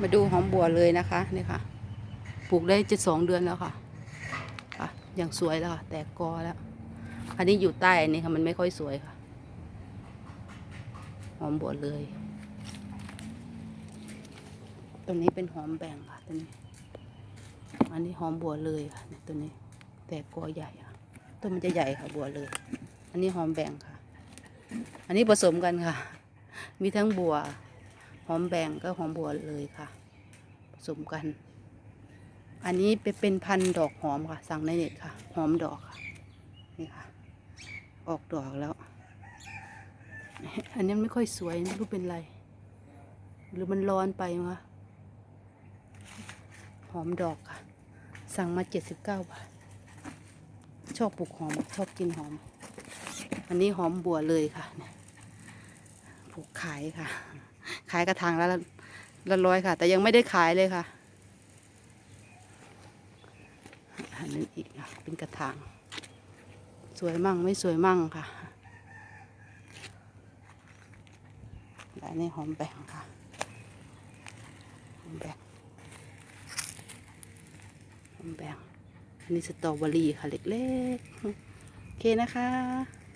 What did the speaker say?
มาดูหอมบัวเลยนะคะนี่ค่ะ ปลูกได้จะสองเดือนแล้วค่ะค่ะอย่างสวยแล้วค่ะ แตกกอแล้ว อันนี้อยู่ใต้อันนี้ค่ะ มันไม่ค่อยสวยค่ะ หอมบัวเลย ตรงนี้เป็นหอมแบ่งค่ะตัวนี้ อันนี้หอมบัวเลยค่ะตัวนี้ แตกกอใหญ่ค่ะต้นมันจะใหญ่ค่ะบัวเลย อันนี้หอมแบ่งค่ะ อันนี้ผสมกันค่ะ มีทั้งบัว หอมแบ่งก็หอมบัวเลยค่ะ ผสมกัน อันนี้เป็นเป็นพันดอกหอมค่ะ สั่งในเน็ตค่ะ หอมดอกค่ะ นี่ค่ะ ออกดอกแล้ว อันนี้ไม่ค่อยสวยไม่รู้เป็นไร หรือมันร้อนไปมั้งคะหอมดอกค่ะ สั่งมาเจ็ดสิบเก้าบาท ชอบปลูกหอม ชอบกินหอม อันนี้หอมบัวเลยค่ะปลูกขายค่ะ ขายกระถางละละร้อยค่ะ แต่ยังไม่ได้ขายเลยค่ะอันนี้อีกเป็นกระถาง สวยมั่งไม่สวยมั่งค่ะและนนี้หอมแบ่งค่ะหอมแบ่งหอมแบ่งอันนี้สตรอเบอรี่ค่ะเล็กๆ โอเคนะคะ